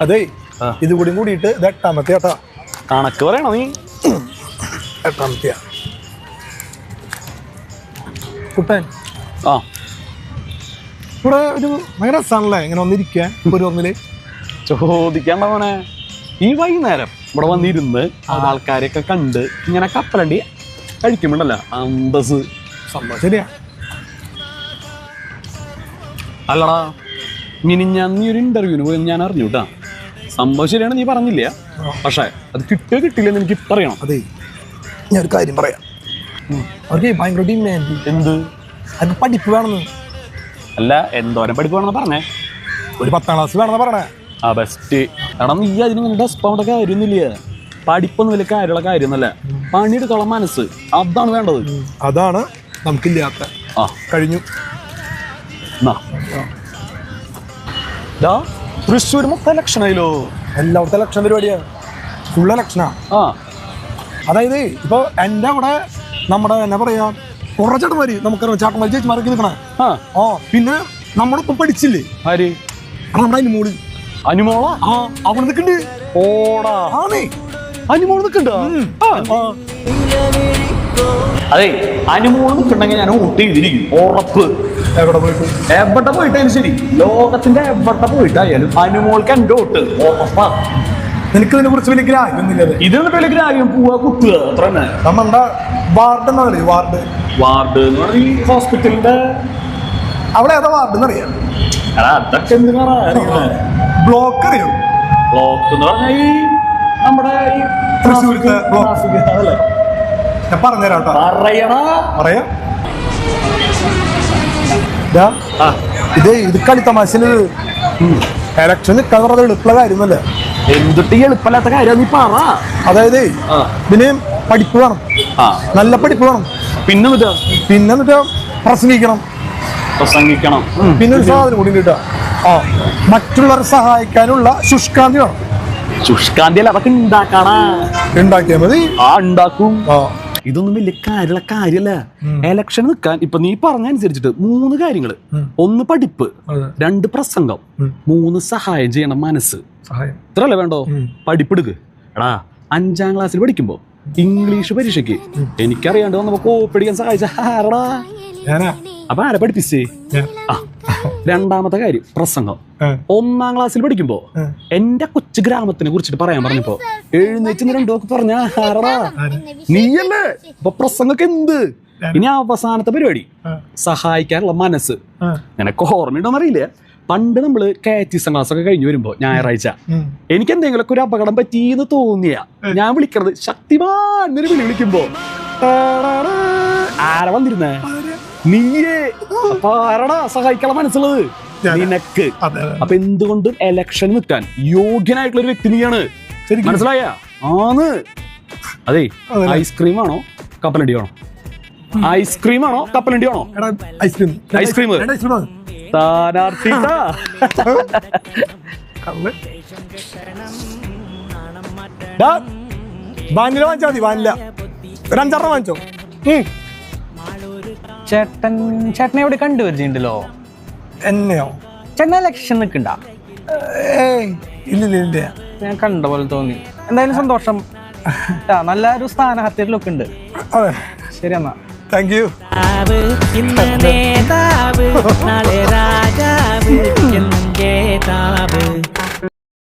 അതെ. ഇത് കൂടി കൂടിയിട്ട് ഇത് എട്ടാമത്തെ കേട്ടാ കണക്ക് പറയണോ നീ? എട്ടാമത്തെയാ. കുട്ടൻ ആ. ഇവിടെ ഒരു ഭയങ്കര രസമാണല്ലേ ഇങ്ങനെ വന്നിരിക്കാൻ ഒരു ഒന്നിൽ. ചോദിക്കണ്ട മോനെ. ഈ വൈകുന്നേരം ഇവിടെ വന്നിരുന്ന് ആൾക്കാരെയൊക്കെ കണ്ട് ഇങ്ങനെ കപ്പലണ്ടി കഴിക്കുമ്പോണ്ടല്ല അന്തസ് സംഭവം ശരിയാ. അല്ലടാ ഇനി ഞാൻ നീ ഒരു ഇന്റർവ്യൂവിന് പോയി ഞാൻ അറിഞ്ഞു കേട്ടാ സംഭവം ശരിയാണ് നീ പറഞ്ഞില്ല? പക്ഷേ അത് കിട്ടിയോ കിട്ടില്ലെന്ന് എനിക്ക് പറയണം അതെ. ഞാൻ ഒരു കാര്യം പറയാം. അവർക്ക് ഭയങ്കര ഡിമാൻഡ് എന്ത്? അവർക്ക് പഠിപ്പ് വേണമെന്ന്. അല്ല എന്തോരം പഠിപ്പാണെന്ന് പറഞ്ഞേ? ഒരു പത്താം ക്ലാസ് വേണമെന്ന് പറഞ്ഞേ. ആ ബെസ്റ്റ് എടാ നീ അതിന് നിന്റെ ഡെസ്പാവേണ്ട കാര്യമൊന്നുമില്ല പഠിപ്പൊന്നും വലിയ കാര്യമുള്ള കാര്യമൊന്നുമല്ല. പണിയെടുക്കാനുള്ള മനസ്സ്. അതാണ് വേണ്ടത്. അതാണ് നമുക്കില്ലാത്ത. ആ. കഴിഞ്ഞു. എന്നാ ദാ, തൃശ്ശൂർ മൊത്തം ഇലക്ഷനായില്ലോ എല്ലായിടത്തെ ഇലക്ഷൻ പരിപാടിയാണ് ഫുൾ ഇലക്ഷനാ ആ. അതായത് ഇപ്പോൾ എന്റെ അവിടെ നമ്മുടെ എന്നാ പറയാ കുറേ ചേട്ടന്മാര് നമുക്കറിയാം ചേട്ടന്മാർ ചേച്ചിമാരൊക്കെ നിൽക്കണേ ആ. പിന്നെ നമ്മളൊപ്പം പഠിച്ചില്ലേ? ആര്? നമ്മുടെ അനുമോൾ. അനുമോള? ആ അവിടെ നിൽക്കുന്നുണ്ട് ഓടാ. ആണേ. അനുമോൾ നിൽക്കണ്ട ആ. അതെ അനുമോൾ നിൽക്കണ്ടെങ്കിൽ ഞാൻ വോട്ട് ചെയ്തിരിക്കും ഉറപ്പ്. എവിടെ പോയിട്ട്? എവിടെ പോയിട്ടായാലും ശരി. ലോകത്തിന്റെ എവിടെ പോയിട്ടായാലും അനുമോൾക്ക് ഉറപ്പാ നിനക്ക് ഇതിനെ കുറിച്ച് വലിയ ഗ്രാഹ്യമൊന്നുമില്ലത് ഇതിന് വലിയ ഗ്രാഹ്യം പോവാ കുത്തുക അത്ര തന്നെ. നമ്മുടെ വാർഡ് എന്നാ പറയുക വാർഡ്. വാർഡ് എന്ന് പറഞ്ഞാൽ ഈ ഹോസ്പിറ്റലിന്റെ അവിടെ ഏതാ വാർഡ് എന്നറിയാം അറിയാം? അതൊക്കെ എന്തിനാ ബ്ലോക്ക് അറിയോ. ബ്ലോക്ക് എന്ന് പറഞ്ഞാൽ ഈ നമ്മുടെ ഈ തൃശ്ശൂർ അതല്ലേ? ഞാൻ പറഞ്ഞുതരാം കേട്ടോ. പറയണ പറയാം. ഇത്. ഇത് കളിത്തമാശന് എലക്ഷൻ നിൽക്കാൻ പറഞ്ഞത് എളുപ്പമുള്ള കാര്യമൊന്നുമല്ല എന്തിട്ട് എളുപ്പമല്ലാത്ത കാര്യം നീ പറ. അതായത്. ഇതിന് പഠിപ്പ് വേണം. നല്ല പഠിപ്പ് വേണം. പിന്നെ പിന്നെ എന്നിട്ട് പ്രസംഗിക്കണം. പ്രസംഗിക്കണം. പിന്നെ ഒരു സാധനം കൂടി കിട്ടുക ആ. മറ്റുള്ളവരെ സഹായിക്കാനുള്ള ശുഷ്കാന്തി വേണം. ശുഷ്കാന്തി അല്ല അതൊക്കെ ഉണ്ടാക്കണ. ഉണ്ടാക്കിയാൽ മതി. ആ ഉണ്ടാക്കും. ആ. ഇതൊന്നും വലിയ കാര്യമുള്ള കാര്യമല്ല എലക്ഷൻ നിൽക്കാൻ ഇപ്പൊ നീ പറഞ്ഞ അനുസരിച്ചിട്ട് മൂന്ന് കാര്യങ്ങൾ ഒന്ന് പഠിപ്പ് രണ്ട് പ്രസംഗം മൂന്ന് സഹായം ചെയ്യണം മനസ്സ്. ഇത്രല്ലേ വേണ്ടോ. പഠിപ്പെടുക്ക്. എടാ അഞ്ചാം ക്ലാസ്സിൽ പഠിക്കുമ്പോ ഇംഗ്ലീഷ് പരീക്ഷയ്ക്ക് എനിക്കറിയാണ്ട് വന്നപ്പോ കോപ്പടിക്കാൻ സഹായിച്ച. ആരടാ? അപ്പൊ ആരെ പഠിപ്പിച്ചേ? ആ. രണ്ടാമത്തെ കാര്യം പ്രസംഗം. ഒന്നാം ക്ലാസ്സിൽ പഠിക്കുമ്പോ. എന്റെ കൊച്ചു ഗ്രാമത്തിനെ കുറിച്ചിട്ട് പറയാൻ പറഞ്ഞപ്പോ എഴുന്നേറ്റ് രണ്ടു പറഞ്ഞ ആരടാ? നീയല്ലേ? അപ്പൊ പ്രസംഗമൊക്കെ എന്ത്? ഇനി അവസാനത്തെ പരിപാടി സഹായിക്കാനുള്ള മനസ്സ്. നിനക്ക് ഓർമ്മയുണ്ടോ അറിയില്ല. പണ്ട് നമ്മൾ കാറ്റിസം ക്ലാസ് ഒക്കെ കഴിഞ്ഞു വരുമ്പോ ഞായറാഴ്ച. എനിക്ക് എന്തെങ്കിലുമൊക്കെ ഒരു അപകടം പറ്റിയെന്ന് തോന്നിയ ഞാൻ വിളിക്കണത് ശക്തിമാൻ എന്നൊരു വിളി വിളിക്കുമ്പോ. ആരാ വന്നിരുന്നേ? നീയേ അപ്പൊ ആരടാ സഹായിക്കാനുള്ള മനസ്സുള്ളത്? നിനക്ക്. അപ്പൊ എന്തുകൊണ്ടും എലക്ഷൻ നിൽക്കാൻ യോഗ്യനായിട്ടുള്ള ഒരു വ്യക്തി നീയാണ്? മനസ്സിലായ? ആന്ന് അതെ? ഐസ്ക്രീം ആണോ? കപ്പലണ്ടി ആണോ? ഐസ്ക്രീം ആണോ കപ്പലണ്ടി ആണോ ഐസ്ക്രീം ഐസ്ക്രീം. ഡാ, വാനില വാങ്ങിച്ചാൽ മതി വാനില. ഒരു അഞ്ചാറെണ്ണം വാങ്ങിച്ചോ. ചേട്ടൻ ചേട്ടനെ എവിടെ കണ്ടു കണ്ടുവരുന്നുണ്ടല്ലോ? എന്നെയോ? ചേട്ടൻ ലക്ഷൻ നിൽക്കണ്ട? ഏയ് ഇല്ല ഞാൻ കണ്ട പോലെ തോന്നി. എന്തായാലും സന്തോഷം. ആ, നല്ല ഒരു ലുക്ക് ഉണ്ട് അതെ. ശരി എന്നാ. താങ്ക് യു ഇന്ന് നേതാവ് നാളെ രാജാവ് എന്നും ജേതാവ്